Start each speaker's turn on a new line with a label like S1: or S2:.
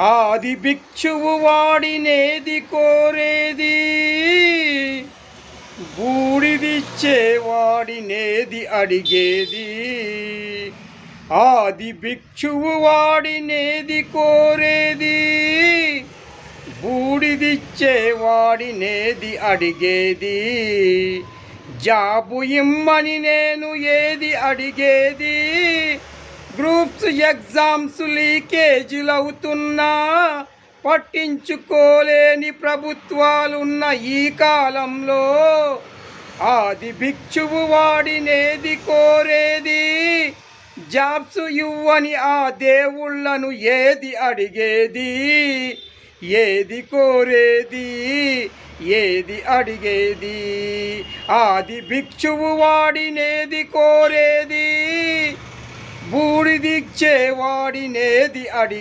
S1: ఆది భిక్షువు వాడినేది కోరేది. బూడిదిచ్చేవాడినేది అడిగేది. ఆది భిక్షువు వాడినేది కోరేది. బూడిదిచ్చేవాడినేది అడిగేది. జాబు ఇమ్మని నేను ఏది అడిగేది. గ్రూప్స్ ఎగ్జామ్స్ లీకేజీలు అవుతున్నా పట్టించుకోలేని ప్రభుత్వాలున్న ఈ కాలంలో ఆది భిక్షువు వాడినేది కోరేది జాబ్స్ ఇవ్వని ఆ దేవుళ్ళను ఏది అడిగేది ఏది కోరేది ఏది అడిగేది? ఆది భిక్షువు వాడినేది కోరేది బూడిదిచ్చే వాడినేది అడి